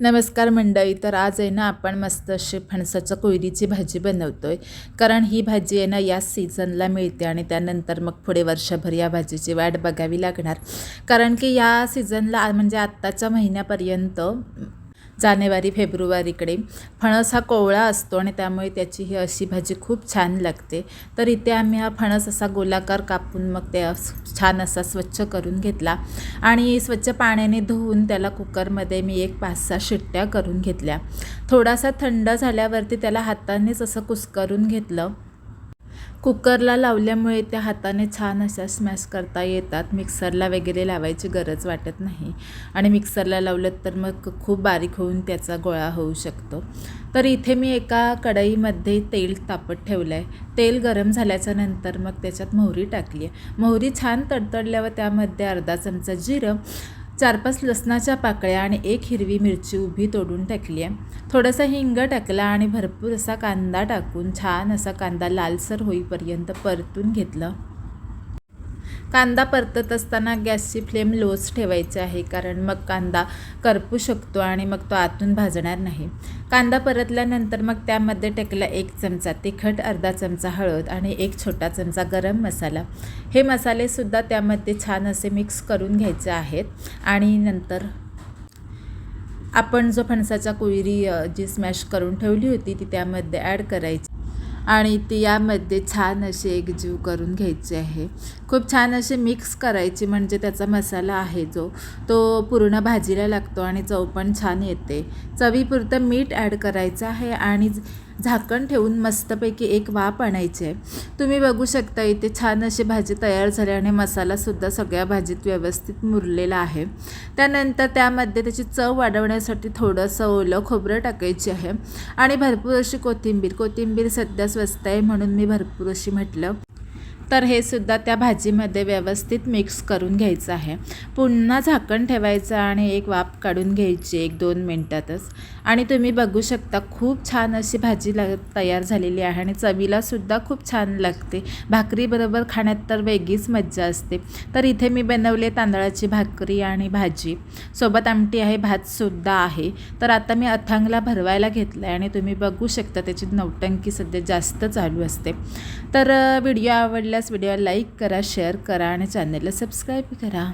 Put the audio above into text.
नमस्कार मंडळी तर आज आहे ना आपण मस्त अशी फणसाच्या कोयरीची भाजी बनवतो आहे कारण ही भाजी आहे ना या सीझनला मिळते आणि त्यानंतर मग पुढे वर्षभर या भाजीची वाट बघावी लागणार. कारण की या सीझनला म्हणजे आत्ताच्या महिन्यापर्यंत जानेवारी फेब्रुवारीकडे. फणस हा कोवळा असतो आणि त्यामुळे त्याची ही अशी भाजी खूप छान लागते. तर इथे आम्ही हा फणस असा गोलाकार कापून मग त्या छान असा स्वच्छ करून घेतला. आणि स्वच्छ पाण्याने धुवून त्याला कुकरमध्ये मी एक पाच सहा शिट्ट्या करून घेतल्या. थोडासा थंड झाल्यावरती त्याला हातानेच असं कुस्करून घेतलं. कुकरला लावल्यामुळे त्या हाताने छान अशा स्मॅश करता येतात. मिक्सरला वगैरे लावायची गरज वाटत नाही. आणि मिक्सरला लावलं तर मग खूप बारीक होऊन त्याचा गोळा होऊ शकतो. तर इथे मी एका कढईमध्ये तेल तापत ठेवलं आहे तेल गरम झाल्याच्यानंतर मग त्याच्यात मोहरी टाकली आहे मोहरी छान तडतडल्यावर त्यामध्ये अर्धा चमचा जिरं चार पाच लसणाच्या पाकळ्या आणि एक हिरवी मिरची उभी तोडून टाकली आहे. थोडासा हिंग टाकला आणि भरपूर असा कांदा टाकून छान असा कांदा लालसर होईपर्यंत परतून घेतलं. कांदा परतत असताना गॅसची फ्लेम लोच ठेवायची आहे कारण मग कांदा करपू शकतो आणि मग तो आतून भाजणार नाही. कांदा परतल्यानंतर मग त्यामध्ये टाकला एक चमचा तिखट अर्धा चमचा हळद आणि एक छोटा चमचा गरम मसाला. हे मसालेसुद्धा त्यामध्ये छान असे मिक्स करून घ्यायचे आहेत. आणि नंतर आपण जो फणसाच्या कोयरी जी स्मॅश करून ठेवली होती ती त्यामध्ये ॲड करायची. आणि ती यामध्ये छान अशी एकजीव करून घ्यायची आहे. खूप छान असे मिक्स करायची म्हणजे त्याचा मसाला आहे जो. तो पूर्ण भाजीला लागतो आणि चव पण छान येते. चवीपुरतं मीठ ॲड करायचं आहे आणि झाकण ठेवून मस्तपैकी एक वाफ आणायची आहे. तुम्ही बघू शकता इथे छान अशी भाजी तयार झाली आणि मसालासुद्धा सगळ्या भाजीत व्यवस्थित मुरलेला आहे. त्यानंतर त्यामध्ये त्याची चव वाढवण्यासाठी थोडंसं ओलं खोबरं टाकायची आहे. आणि भरपूर अशी कोथिंबीर कोथिंबीर सध्या स्वस्त आहे म्हणून मी भरपूर अशी म्हटलं. तर हे सुद्धा त्या भाजीमध्ये व्यवस्थित मिक्स करून घ्यायचं आहे. पुन्हा झाकण ठेवायचं आणि एक वाफ काढून घ्यायची एक दोन मिनटातच. आणि तुम्ही बघू शकता खूप छान अशी भाजी ला तयार झालेली आहे आणि चवीलासुद्धा खूप छान लागते. भाकरीबरोबर खाण्यात तर वेगळीच मज्जा असते. तर इथे मी बनवले तांदळाची भाकरी आणि भाजी. सोबत आमटी आहे भातसुद्धा आहे. तर आता मी अथांगला भरवायला घेतलं आहे आणि तुम्ही बघू शकता त्याची नौटंकी सध्या जास्त चालू असते. तर व्हिडिओ आवडल्यास व्हिडिओ लाईक करा शेअर करा आणि चॅनलला सबस्क्राईब करा.